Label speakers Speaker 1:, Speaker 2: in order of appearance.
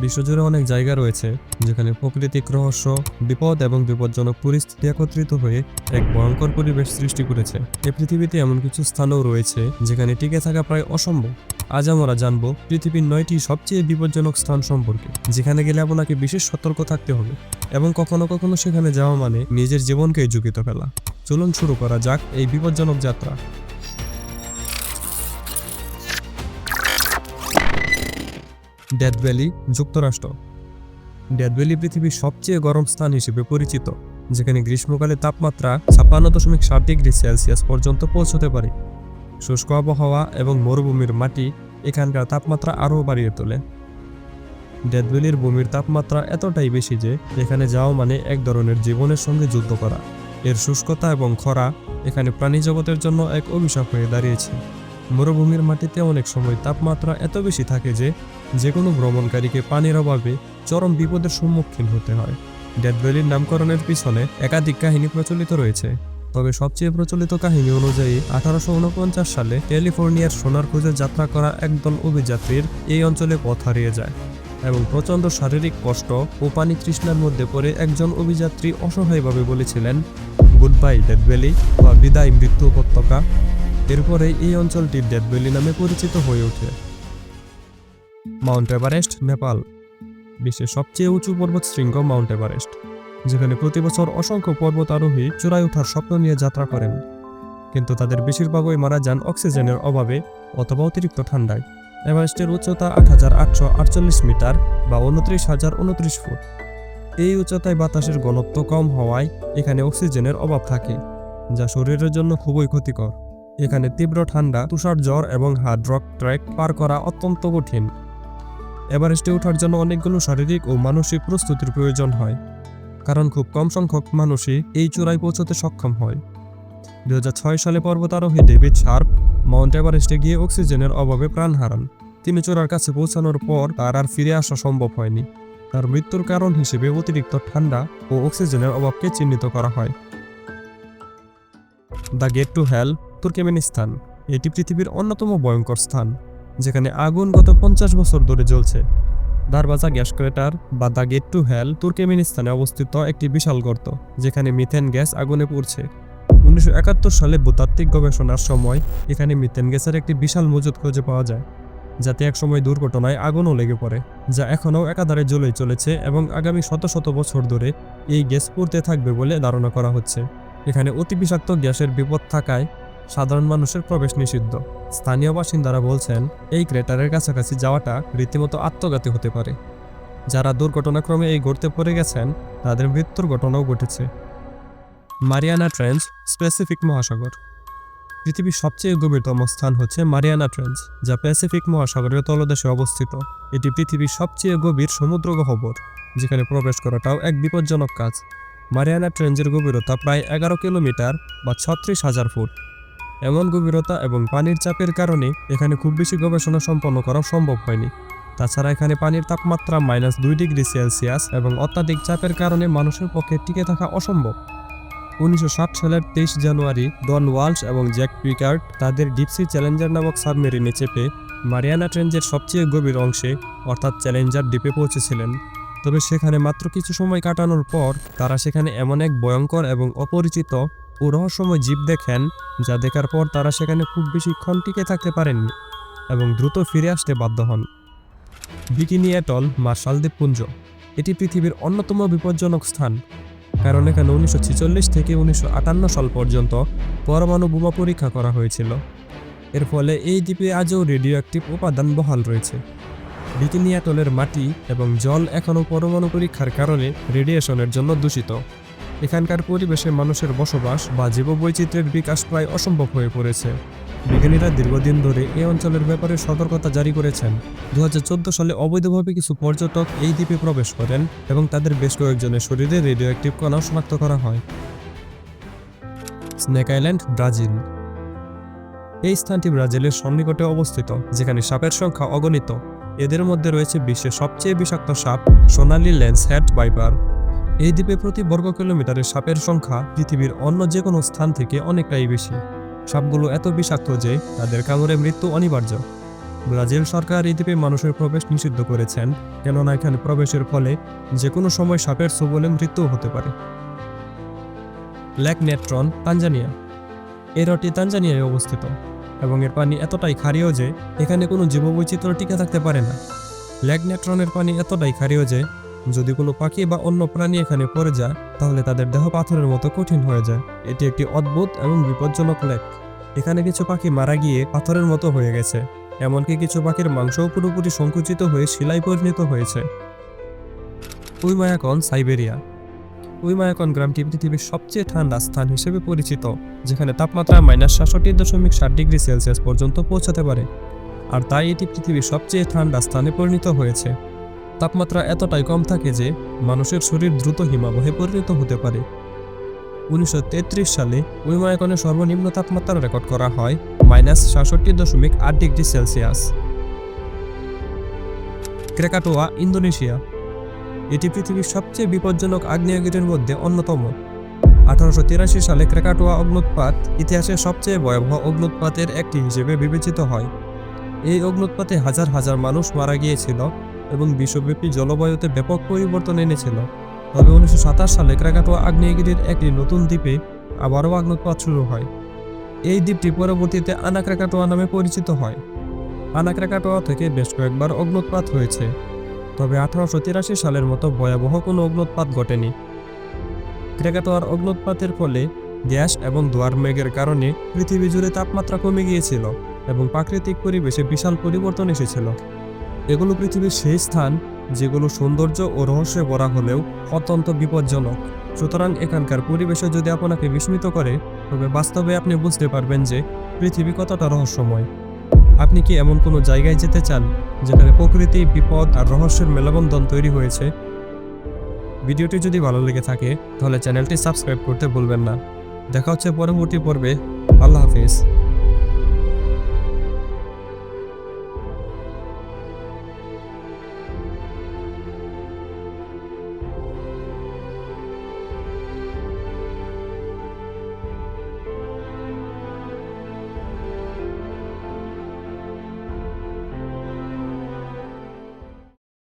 Speaker 1: বিশ্বজুড়ে অনেক জায়গা রয়েছে যেখানে প্রাকৃতিক রহস্য, বিপদ এবং বিপজ্জনক পরিস্থিতি একত্রিত হয়ে এক ভয়ঙ্কর পরিবেশ সৃষ্টি করেছে। এ পৃথিবীতে এমন কিছু স্থানও রয়েছে যেখানে টিকে থাকা প্রায় অসম্ভব। আজ আমরা জানব পৃথিবীর নয়টি সবচেয়ে বিপজ্জনক স্থান সম্পর্কে, যেখানে গেলে আপনাকে বিশেষ সতর্ক থাকতে হবে এবং কখনো কখনো সেখানে যাওয়া মানে নিজের জীবনকেই ঝুঁকিতে ফেলা। চলুন শুরু করা যাক এই বিপজ্জনক যাত্রা। ডেথ ভ্যালি যুক্তরাষ্ট্র। ডেথ ভ্যালি পৃথিবীর সবচেয়ে গরম স্থান হিসেবে পরিচিত, যেখানে গ্রীষ্মকালে তাপমাত্রা ছাপ্পান্ন দশমিক ষাট ডিগ্রি সেলসিয়াস পর্যন্ত পৌঁছতে পারে। শুষ্ক আবহাওয়া এবং মরুভূমির মাটি এখানকার তাপমাত্রা আরও বাড়িয়ে তোলে। ডেথ ভ্যালির ভূমির তাপমাত্রা এতটাই বেশি যে এখানে যাওয়া মানে এক ধরনের জীবনের সঙ্গে যুদ্ধ করা। এর শুষ্কতা এবং খরা এখানে প্রাণী জগতের জন্য এক অভিশাপ হয়ে দাঁড়িয়েছে। মরুভূমির মাটিতে অনেক সময় তাপমাত্রা এত বেশি থাকে যে যে কোনো ভ্রমণকারীকে পানির অভাবে চরম বিপদের সম্মুখীন হতে হয়। ডেথ ভ্যালির নামকরণের পিছনে একাধিক কাহিনী প্রচলিত রয়েছে। তবে সবচেয়ে প্রচলিত কাহিনী অনুযায়ী আঠারোশো উনপঞ্চাশ সালে ক্যালিফোর্নিয়ার সোনার খোঁজে যাত্রা করা একদল অভিযাত্রীর এই অঞ্চলে পথ হারিয়ে যায় এবং প্রচণ্ড শারীরিক কষ্ট ও পানি তৃষ্ণার মধ্যে পড়ে একজন অভিযাত্রী অসহায়ভাবে বলেছিলেন, গুড বাই, ডেথ ভ্যালি বা বিদায়, মৃত্যু উপত্যকা এরপরে এই অঞ্চলটি ডেথ ভ্যালি নামে পরিচিত হয়ে ওঠে। Mount Everest, Nepal. বিশ্বের সবচেয়ে উঁচু পর্বত শৃঙ্গ মাউন্ট এভারেস্ট, যেখানে প্রতি বছর অসংখ্য পর্বত আরোহী চূড়ায় ওঠার স্বপ্ন নিয়ে যাত্রা করেন। কিন্তু তাদের বেশিরভাগই মারা যান অক্সিজেনের অভাবে অথবা অতিরিক্ত ঠান্ডায়। এভারেস্টের উচ্চতা আট হাজার আটশো আটচল্লিশ মিটার বা উনত্রিশ হাজার উনত্রিশ ফুট। এই উচ্চতায় বাতাসের ঘনত্ব কম হওয়ায় এখানে অক্সিজেনের অভাব থাকে, যা শরীরের জন্য খুবই ক্ষতিকর। এখানে তীব্র ঠান্ডা, তুষার জ্বর এবং হার্ড রক ট্র্যাক পার করা অত্যন্ত কঠিন। এভারেস্টে ওঠার জন্য অনেকগুলো শারীরিক ও মানসিক প্রস্তুতির প্রয়োজন হয়, কারণ খুব কম সংখ্যক মানুষই এই চূড়ায় পৌঁছতে সক্ষম হয়। দু হাজার ছয় সালে পর্বতারোহী ডেভিড শার্প মাউন্ট এভারেস্টে গিয়ে অক্সিজেনের অভাবে প্রাণ হারান। তিনি চূড়ার কাছে পৌঁছানোর পর তার আর ফিরে আসা সম্ভব হয়নি। তার মৃত্যুর কারণ হিসেবে অতিরিক্ত ঠান্ডা ও অক্সিজেনের অভাবকে চিহ্নিত করা হয়। The Gate to Hell Turkmenistan এটি পৃথিবীর অন্যতম ভয়ঙ্কর স্থান, যেখানে আগুন গত পঞ্চাশ বছর ধরে জ্বলছে। দারবাজা গ্যাস ক্রেটার বা দ্য গেট টু হেল তুর্কমেনিস্তানে অবস্থিত একটি বিশাল গর্ত, যেখানে মিথেন গ্যাস আগুনে পুড়ছে। উনিশশো একাত্তর সালে ভূতাত্ত্বিক গবেষণার সময় এখানে মিথেন গ্যাসের একটি বিশাল মজুদ খুঁজে পাওয়া যায়, যাতে একসময় দুর্ঘটনায় আগুনও লেগে পড়ে, যা এখনও একাধারে জ্বলেই চলেছে এবং আগামী শত শত বছর ধরে এই গ্যাস পুড়তে থাকবে বলে ধারণা করা হচ্ছে। এখানে অতি বিষাক্ত গ্যাসের বিপদ থাকায় সাধারণ মানুষের প্রবেশ নিষিদ্ধ। স্থানীয় বাসিন্দারা বলছেন, এই ক্রেটারের কাছাকাছি যাওয়াটা রীতিমতো আত্মঘাতী হতে পারে। যারা দুর্ঘটনাক্রমে এই গড়তে পড়ে গেছেন, তাদের মৃত্যুর ঘটনাও ঘটেছে। মারিয়ানা ট্রেঞ্চ স্পেসিফিক মহাসাগর। পৃথিবীর সবচেয়ে গভীরতম স্থান হচ্ছে মারিয়ানা ট্রেঞ্চ, যা প্যাসিফিক মহাসাগরের তলদেশে অবস্থিত। এটি পৃথিবীর সবচেয়ে গভীর সমুদ্র গহ্বর, যেখানে প্রবেশ করাটাও এক বিপজ্জনক কাজ। মারিয়ানা ট্রেঞ্জের গভীরতা প্রায় এগারো কিলোমিটার বা ছত্রিশ হাজার ফুট। এমন গভীরতা এবং পানির চাপের কারণে এখানে খুব বেশি গবেষণা সম্পন্ন করা সম্ভব হয়নি। তাছাড়া এখানে পানির তাপমাত্রা মাইনাস দুই ডিগ্রি সেলসিয়াস এবং অত্যাধিক চাপের কারণে মানুষের পক্ষে টিকে থাকা অসম্ভব। উনিশশো ষাট সালের তেইশ জানুয়ারি ডন ওয়ালস এবং জ্যাক পিকার্ড তাদের ডিপসি চ্যালেঞ্জার নামক সাবমেরিনে চেপে মারিয়ানা ট্রেঞ্জের সবচেয়ে গভীর অংশে, অর্থাৎ চ্যালেঞ্জার দ্বীপে পৌঁছেছিলেন। তবে সেখানে মাত্র কিছু সময় কাটানোর পর তারা সেখানে এমন এক ভয়ঙ্কর এবং অপরিচিত ও রহস্যময় জীব দেখেন, যা দেখার পর তারা সেখানে খুব বেশিক্ষণ টিকে থাকতে পারেননি এবং দ্রুত ফিরে আসতে বাধ্য হন। বিকিনি অ্যাটল মার্শাল দ্বীপপুঞ্জ, এটি পৃথিবীর অন্যতম বিপজ্জনক স্থান, কারণ এখানে উনিশশো ছেচল্লিশ থেকে উনিশশো আটান্ন সাল পর্যন্ত পরমাণু বোমা পরীক্ষা করা হয়েছিল। এর ফলে এই দ্বীপে আজও রেডিও অ্যাক্টিভ উপাদান বহাল রয়েছে। বিকিনি অ্যাটলের মাটি এবং জল এখনও পরমাণু পরীক্ষার কারণে রেডিয়েশনের জন্য দূষিত। এখানকার পরিবেশে মানুষের বসবাস বা জীববৈচিত্র্যের বিকাশ প্রায় অসম্ভব হয়ে পড়েছে। বিজ্ঞানীরা দীর্ঘদিন ধরে এই অঞ্চলের ব্যাপারে সতর্কতা জারি করেছেন। দুহাজার চোদ্দ সালে অবৈধভাবে কিছু পর্যটক এই দ্বীপে প্রবেশ করেন এবং তাদের বেশ কয়েকজনের শরীরে রেডিও অ্যাক্টিভ কণা শনাক্ত করা হয়। Snake Island Brazil. এই স্থানটি ব্রাজিলের সন্নিকটে অবস্থিত, যেখানে সাপের সংখ্যা অগণিত। এদের মধ্যে রয়েছে বিশ্বের সবচেয়ে বিষাক্ত সাপ সোনালি লেন্স হ্যাট বাইপার এই দ্বীপে প্রতি বর্গ কিলোমিটারে সাপের সংখ্যা পৃথিবীর অন্য যে কোনো স্থান থেকে অনেকটাই বেশি। সাপগুলো এত বিষাক্ত যে তাদের কামড়ে মৃত্যু অনিবার্য। ব্রাজিল সরকার এই দ্বীপে মানুষের প্রবেশ নিষিদ্ধ করেছেন, কেননা এখানে প্রবেশের ফলে যে কোনো সময় সাপের সুবলে মৃত্যু হতে পারে। Lake Natron, Tanzania. এই হ্রদটি তানজানিয়ায় অবস্থিত, এবং এর পানি এতটাই ক্ষারীয় যে এখানে কোনো জীববৈচিত্র্য টিকে থাকতে পারে না। লেক নেট্রনের পানি এতটাই ক্ষারীয় যে যদি কোনো পাখি বা অন্য প্রাণী এখানে পড়ে যায়, তাহলে তাদের দেহ পাথরের মতো কঠিন হয়ে যায়। এটি একটি অদ্ভুত এবং বিপজ্জনক লেক এখানে কিছু পাখি মারা গিয়ে পাথরের মতো হয়ে গেছে, এমনকি কিছু পাখির মাংসও পুরোপুরি সংকুচিত হয়ে শিলায় পরিণত হয়েছে। উইমায়াকন, সাইবেরিয়া। উইমায়াকন গ্রামটি পৃথিবীর সবচেয়ে ঠান্ডা স্থান হিসেবে পরিচিত, যেখানে তাপমাত্রা মাইনাস সাতষট্টি দশমিক ষাট ডিগ্রি সেলসিয়াস পর্যন্ত পৌঁছাতে পারে। আর তাই এটি পৃথিবীর সবচেয়ে ঠান্ডা স্থানে পরিণত হয়েছে। তাপমাত্রা এতটাই কম থাকে যে মানুষের শরীর দ্রুত হিমাবহে পরিণত হতে পারে। উনিশশো তেত্রিশ সালে উইমায়াকনে সর্বনিম্ন তাপমাত্রা রেকর্ড করা হয় মাইনাস সাতষট্টি দশমিক আট ডিগ্রি সেলসিয়াস। ক্রেকাটোয়া, ইন্দোনেশিয়া। এটি পৃথিবীর সবচেয়ে বিপজ্জনক আগ্নেয়গিরির মধ্যে অন্যতম। আঠারোশো তিরাশি সালে ক্রেকাটোয়া অগ্নুৎপাত ইতিহাসের সবচেয়ে ভয়াবহ অগ্নুৎপাতের একটি হিসেবে বিবেচিত হয়। এই অগ্নুৎপাতে হাজার হাজার মানুষ মারা গিয়েছিল এবং বিশ্বব্যাপী জলবায়ুতে ব্যাপক পরিবর্তন এনেছিল। তবে উনিশশো সাতাশ সালে ক্রেকাটোয়া আগ্নেয়গিরির একটি নতুন দ্বীপে আবারও অগ্নুৎপাত শুরু হয়। এই দ্বীপটি পরবর্তীতে আনাক্রাকাটোয়া নামে পরিচিত হয়। আনাক্রাকাটোয়া থেকে বেশ কয়েকবার অগ্নুৎপাত হয়েছে। তবে আঠারোশো তিরাশি সালের মতো ভয়াবহ কোনো অগ্নুৎপাত ঘটেনি। ক্রেকাটোয়ার অগ্নুৎপাতের ফলে গ্যাস এবং ধোয়ার মেঘের কারণে পৃথিবী জুড়ে তাপমাত্রা কমে গিয়েছিল এবং প্রাকৃতিক পরিবেশে বিশাল পরিবর্তন এসেছিল। এগুলো পৃথিবীর সেই স্থান যেগুলো সৌন্দর্য ও রহস্যে ভরা হলেও অত্যন্ত বিপজ্জনক। সুতরাং এখানকার পরিবেশে যদি আপনাকে বিস্মিত করে, তবে বাস্তবে আপনি বুঝতে পারবেন যে পৃথিবী কতটা রহস্যময়। আপনি কি এমন কোনো জায়গায় যেতে চান, যেখানে প্রকৃতি, বিপদ আর রহস্যের মেলবন্ধন তৈরি হয়েছে? ভিডিওটি যদি ভালো লেগে থাকে, তাহলে চ্যানেলটি সাবস্ক্রাইব করতে ভুলবেন না। দেখা হচ্ছে পরবর্তী পর্বে। আল্লাহ হাফিজ।